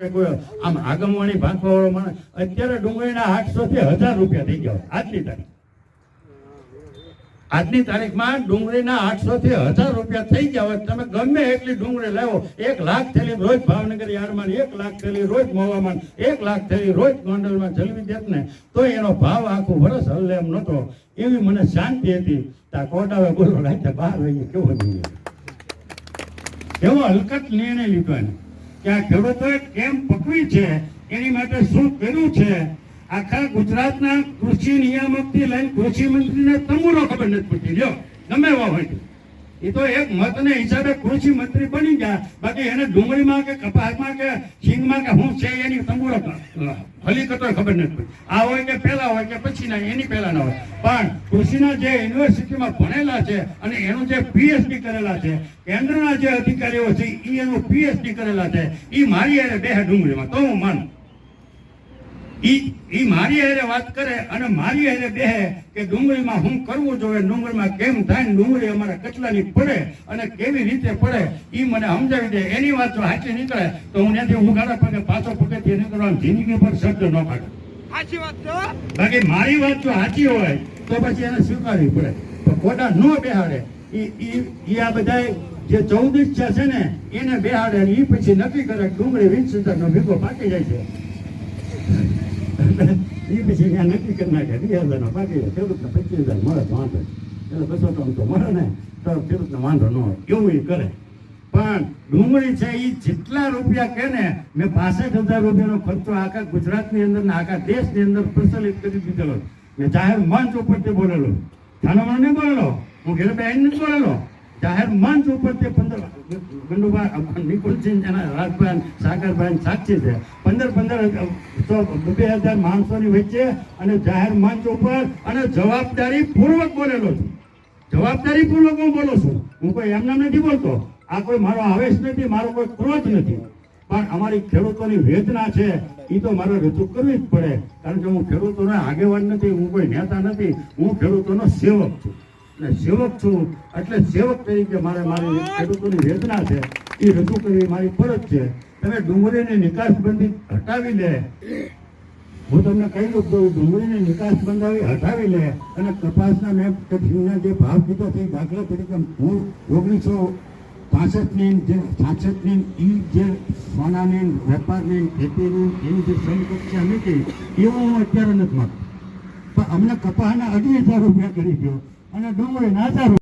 આમ આગમવાણી ભાંખવા વાળો માણસ, અત્યારે ડુંગળીના આઠસો થી હજાર રૂપિયા થઈ ગયા આજની તારીખ. આજની તારીખમાં ડુંગળીના આઠસો થી હજાર રૂપિયા થઈ ગયા હોય, તમે ગમે એટલી ડુંગળી લાવો, એક લાખ થેલી રોજ ભાવનગર યાર્ડમાં એક લાખ થેલી રોજ મોવામાં, એક લાખ થેલી રોજ ગોંડલમાં જલવી દેત ને, તો એનો ભાવ આખું વરસ હલ્લે એમ નતો એવી મને શાંતિ હતી. તા કોટાવે બોલો, રાતે બહાર વાગે કેવો જોઈએ એવો હલકત નિર્ણય લીધો એને? કે આ ખેડૂતોએ કેમ પકવી છે? એની માટે શું કર્યું છે? આખા ગુજરાતના કૃષિ નિયામકથી લઈને કૃષિ મંત્રીને તમુરો ખબર નથી પડતી. લ્યો, ગમે એવા હોય. એ તો એક મતને હિસાબે કૃષિ મંત્રી બની ગયા. બાકી એને ડુંગળીમાં કે કપાસમાં કે સિંગમાં કે હું છે એની તંબુરો હલીકતો ખબર નથી આ હોય કે પહેલા હોય કે પછીના, એની પહેલા ના હોય. પણ કૃષિના જે યુનિવર્સિટીમાં ભણેલા છે અને એનું જે પીએચડી કરેલા છે, કેન્દ્રના જે અધિકારીઓ છે એ એનું પીએચડી કરેલા છે એ મારી હારે બેહે ડુંગળીમાં. તો હું માનું. ઈ ઈ મારી હેરે વાત કરે અને મારી હેરે બેહે કે ડુંગળીમાં હું કરવું જોઈએ ડુંગળીમાં કેમ થાય ને ડુંગળી અમારા કચલાની પડે અને કેવી રીતે પડે ઈ મને સમજાવી દે. એની વાત જો સાચી નીકળે તો હું ત્યાંથી ઉઘાડા પગે પાછો પગેથી નીકળવાનું જિંદગી પર શબ્દ ન કાઢે સાચી વાત બાકી મારી વાત જો સાચી હોય તો પછી એને સ્વીકારવી પડે. તો ખોટા ન બેહાડે. ઈ ઈ ઈ આ બધા જે ચૌદ ઈચ્છા છે ને એને બેહાડે અને ઈ પછી નક્કી કરે ડુંગળી વીસ નો ભેગો પાકી જાય છે. ઈ પછી ત્યાં નક્કી કરી નાખે. વીસ હજારનો જાય ખેડૂતને પચીસ હજાર મળે તો વાંધો. એટલે બસો ટન તો મળે ને, તો ખેડૂતને વાંધો ન હોય. એવું ઈ કરે. પણ ડુંગળી છે એ જેટલા રૂપિયા કે ને, મેં પાસઠ હજાર રૂપિયાનો ખર્ચો આખા ગુજરાતની અંદર ને આખા દેશની અંદર પ્રચલિત કરી દીધેલો મેં જાહેર મંચ ઉપરથી બોલેલો. છાનો નહીં બોલેલો? હું ઘેર બેન નથી બોલેલો. જાહેર મંચ ઉપરથી પંદર ગંડુભાઈ નિકુલસિંહ એના છે. પંદર પંદર બે માણસોની વચ્ચે અને જાહેર મંચ ઉપર અને જવાબદારી પૂર્વક બોલેલો છું. જવાબદારી પૂર્વક હું બોલું છું. હું કોઈ એમને નથી બોલતો. આ કોઈ મારો આવેશ નથી, મારો કોઈ ક્રોધ નથી. પણ અમારી ખેડૂતોની વેદના છે એ તો મારે રજૂ કરવી જ પડે. કારણ કે હું ખેડૂતોનો આગેવાન નથી, હું કોઈ નેતા નથી, હું ખેડૂતોનો સેવક છું. અને સેવક છું. એટલે સેવક તરીકે મારે મારી ખેડૂતોની વેદના છે. એ રજૂ કરવી મારી ફરજ છે. તમે ડુંગળીની નિકાસબંધી હટાવી લે. હું તમને કહી દઉં તો ડુંગળીની નિકાસ બંધાવી હટાવી લે. અને કપાસના મેં કચ્છના જે ભાવ કીધો છે દાખલા તરીકે હું ઓગણીસો પાસઠની જે છાસઠની એ જે સોનાની વેપારની ખેતીની એની જે સમકક્ષા નીકળી એવું હું અત્યારે નથી માગતો પણ અમને કપાસના અઢી હજાર રૂપિયા કરી ગયો અને ડુંગળી નાચારું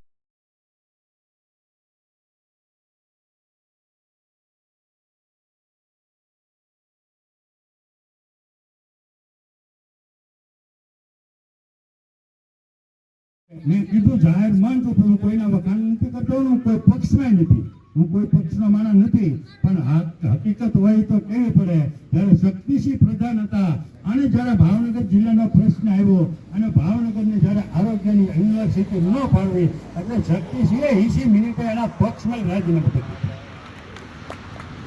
મેં કીધું જાહેર મન તો હું કોઈના વખાણ નથી કરતો હું કોઈ પક્ષમાં નથી. હું કોઈ પક્ષનો માણસ નથી, પણ હકીકત હોય તો કેવી પડે? જ્યારે શક્તિસિંહ પ્રધાન હતા, અને જ્યારે ભાવનગર જિલ્લાનો પ્રશ્ન આવ્યો, અને ભાવનગરની જ્યારે આરોગ્યની યુનિવર્સિટી ન ફાળવી, એટલે શક્તિસિંહે એસી મિનિટે એના પક્ષમાં રાજીનામું કર્યું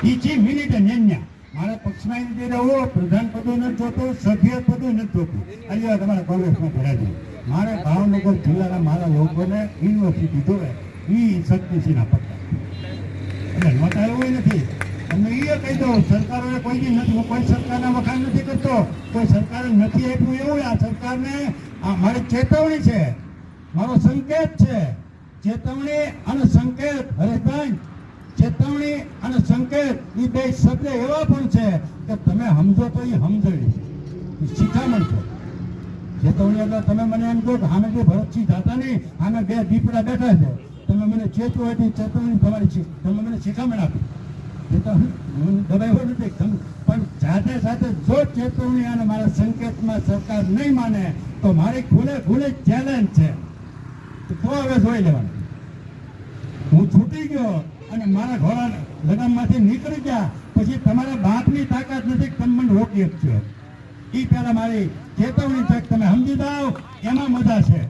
ઈચી મિનિટે નેન્યા. મારા પક્ષમાં નથી રહેવું પ્રધાન પદો નથી જોતું, સભ્ય પદો નથી જોતું. આજે તમારા કોંગ્રેસમાં ભરાય મારે ભાવનગર જિલ્લાના મારા લોકોને યુનિવર્સિટી જોવે. એ શક્તિસિંહના પત્તા એટલે નોટા એવું નથી. તમને એ કહી દઉં, સરકારોએ કોઈ નથી કોઈ સરકારના વખાણ નથી કરતો. કોઈ સરકારે નથી આપ્યું એવું, આ સરકારને આ મારી ચેતવણી છે. મારો સંકેત છે. ચેતવણી અને સંકેત હરેશભાઈ ચેતવણી અને સંકેત એ બે શબ્દ એવા પણ છે કે તમે સમજો તો એ સમજણી શિખામણ છે. ચેતવણી એટલે તમે મને એમ કહો કે સામે જે ભરતસિંહ જાતા નહીં સામે બે દીપડા બેઠા છે. તમે મને ચેતવું હતી ચેતવણી તમારી તમે મને શિખામણ આપી. પણ સાથે સાથે જો ચેતવણી અને મારા સંકેતમાં સરકાર નહીં માને, તો મારી ખુલે ખુલે ચેલેન્જ છે. તો હવે જોઈ લેવાનું. હું છૂટી ગયો અને મારા ઘોડા લગામમાંથી નીકળી ગયા. પછી તમારા બાપની તાકાત નથી તમે મને રોકી શકશો. એ પહેલા મારી ચેતવણી છે તમે સમજી જાઓ, એમાં મજા છે.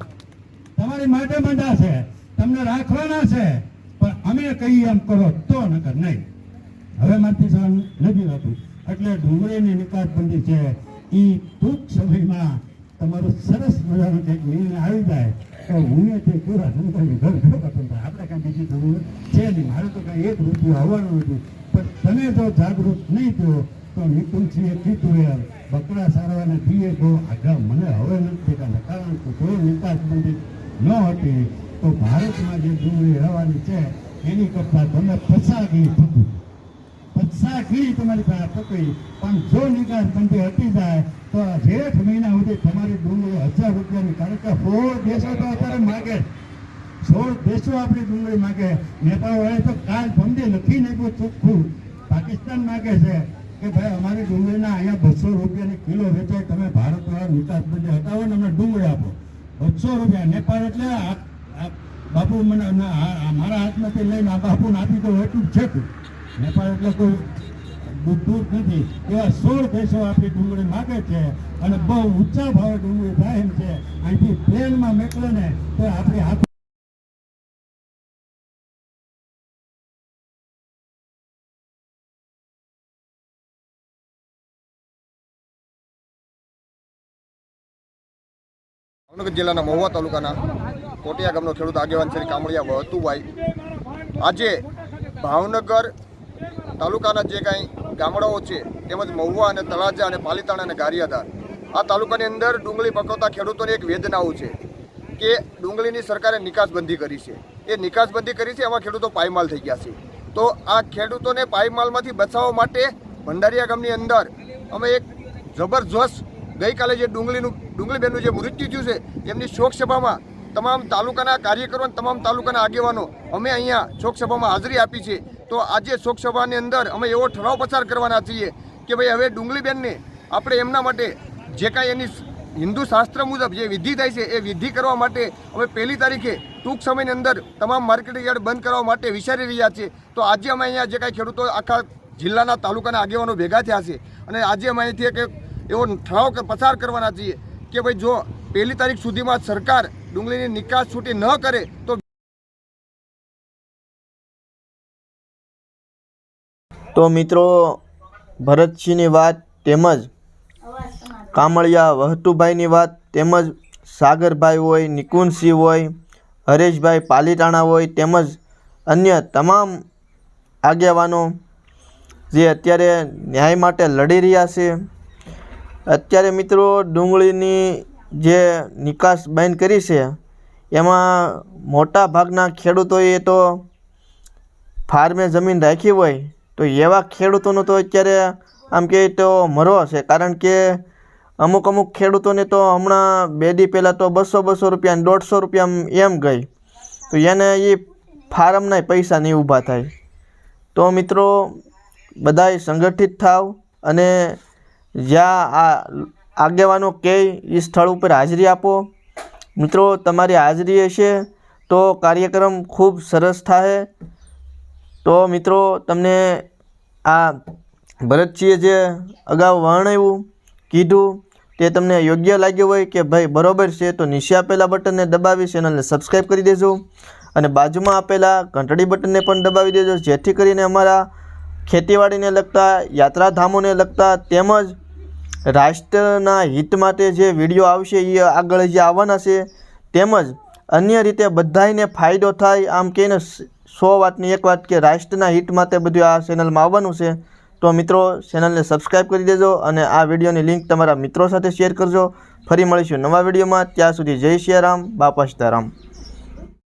તમારી માટે મજા છે. તમને રાખવાના છે, પણ અમે કહીએ એમ કરો તો નકર નહીં. હવે મારથી સહન નથી રહેતું એટલે ડુંગળીની નિકાસબંધી છે. એ ટૂંક સમયમાં તમારું સરસ મજાનો કંઈક નિર્ણય આવી જાય. તો હું તે પૂરા ધંધાની ઘર ભેગા થતા આપણે કાંઈ બીજી જરૂર છે નહીં. મારે તો કાંઈ એક રૂપિયો આવવાનું નથી. પણ તમે જો જાગૃત નહીં થયો, તો નિકુંજસિંહે કીધું એમ, બકરા સારવાને દીએ તો આગળ મને હવે નથી કારણ કે કોઈ નિકાસબંધી ન હતી. તો ભારતમાં જે ડુંગળી રહેવાની છે, એની કરતાં તમે પચાગી થતું પચાગી તમારી પાસે થતી પણ જો નિકાસ બંધી હટી જાય, તો જેઠ મહિના સુધી તમારી ડુંગળી હજાર રૂપિયાની કારણ કે સોળ દેશો તો અત્યારે માગે. સોળ દેશો આપણી ડુંગળી માગે. નેતાઓએ તો કાલ ભંડે લખી નાખ્યું ચોખ્ખું. પાકિસ્તાન માગે છે કે ભાઈ અમારી ડુંગળીના અહીંયા બસો રૂપિયાની કિલો વેચાય, તમે ભારત વાળા નિકાસ બંધ હટાવો ને અમને ડુંગળી આપો. બસો રૂપિયા. નેપાળ એટલે બાપુ મને મારા હાથમાંથી લઈને આ બાપુને આપી દઉં એટલું છે નેપાળ એટલે કોઈ દૂર નથી. એવા સોળ દેશો આપણી ડુંગળી માગે છે અને બહુ ઊંચા ભાવે ડુંગળી થાય છે. અહીંથી પ્લેનમાં મેકલે ને તો આપણી હાથ ભાવનગર જિલ્લાના મહુવા તાલુકાના કોટિયા ગામનો ખેડૂત આગેવાન શ્રી કામળિયા વહતુભાઈ આજે ભાવનગર તાલુકાના જે કાંઈ ગામડાઓ છે, તેમજ મહુવા અને તળાજા અને પાલીતાણા અને ગારિયાધાર, આ તાલુકાની અંદર ડુંગળી પકવતા ખેડૂતોની એક વેદનાઓ છે કે ડુંગળીની સરકારે નિકાસબંધી કરી છે. એ નિકાસબંધી કરી છે, એમાં ખેડૂતો પાયમાલ થઈ ગયા છે. તો આ ખેડૂતોને પાયમાલમાંથી બચાવવા માટે ભંડારીયા ગામની અંદર અમે એક જબરજસ્ત ગઈકાલે જે ડુંગળીનું, ડુંગળીબેનનું જે મૃત્યુ થયું છે, એમની શોક સભામાં તમામ તાલુકાના કાર્યકરો અને તમામ તાલુકાના આગેવાનો અમે અહીંયા શોક સભામાં હાજરી આપી છે. તો આજે શોકસભાની અંદર અમે એવો ઠરાવ પસાર કરવાના છીએ કે ભાઈ હવે ડુંગળીબેનને આપણે એમના માટે જે કાંઈ એની હિન્દુ શાસ્ત્ર મુજબ જે વિધિ થાય છે એ વિધિ કરવા માટે અમે પહેલી તારીખે ટૂંક સમયની અંદર તમામ માર્કેટિંગ યાર્ડ બંધ કરવા માટે વિચારી રહ્યા છીએ. તો આજે અમે અહીંયા જે કાંઈ ખેડૂતો આખા જિલ્લાના તાલુકાના આગેવાનો ભેગા થયા છે અને આજે અમે અહીંથી એક એવો ઠરાવ પસાર કરવાના છીએ કે ભાઈ જો પહેલી તારીખ સુધીમાં સરકાર ડુંગળીની નિકાસ છૂટી ન કરે તો તો મિત્રો, ભરતસિંહની વાત તેમજ કામળિયા વહતુભાઈની વાત તેમજ સાગરભાઈ હોય, નિકુંજસિંહ હોય, હરેશભાઈ પાલીતાણા હોય તેમજ અન્ય તમામ આગેવાનો જે અત્યારે ન્યાય માટે લડી રહ્યા છે. અત્યારે મિત્રો, ડુંગળીની જે નિકાસ બેન કરી છે, એમાં મોટા ભાગના ખેડૂતોએ તો ફાર્મે જમીન રાખી હોય, તો એવા ખેડૂતોનો તો અત્યારે આમ કહે તો મરો છે, કારણ કે અમુક અમુક ખેડૂતોને તો હમણાં બે દી પહેલાં તો બસો બસો રૂપિયા દોઢસો રૂપિયા એમ ગઈ. તો એને એ ફાર્મના પૈસા નહીં ઊભા થાય. તો મિત્રો, બધાય સંગઠિત થાવ અને જ્યાં આ આગેવાનો કે એ સ્થળ ઉપર હાજરી આપો. મિત્રો, તમારી હાજરી હશે તો કાર્યક્રમ ખૂબ સરસ થાય તો મિત્રો, તમને આ ભરતસિંહે જે અગાઉ વર્ણવ્યું, કીધું, તે તમને યોગ્ય લાગ્યું હોય કે ભાઈ બરોબર છે, તો નીચે આપેલા બટનને દબાવી ચેનલને સબસ્ક્રાઈબ કરી દેજો. અને બાજુમાં આપેલા ઘંટડી બટનને પણ દબાવી દેજો, જેથી કરીને અમારા ખેતીવાડીને લગતા, યાત્રાધામોને લગતા તેમજ રાષ્ટ્રના હિત માટે જે વીડિયો આવશે એ આગળ જે આવવાના છે, તેમજ અન્ય રીતે બધાયને ફાયદો થાય, આમ કહીને સો વાતની એક વાત કે રાષ્ટ્રના હિત માટે બધું આ ચેનલમાં આવવાનું છે, તો મિત્રો ચેનલને સબસ્ક્રાઈબ કરી દેજો અને આ વિડીયોની લિંક તમારા મિત્રો સાથે શેર કરજો. ફરી મળીશું નવા વિડીયોમાં. ત્યાં સુધી જય સિયારામ બાપા સીતારામ.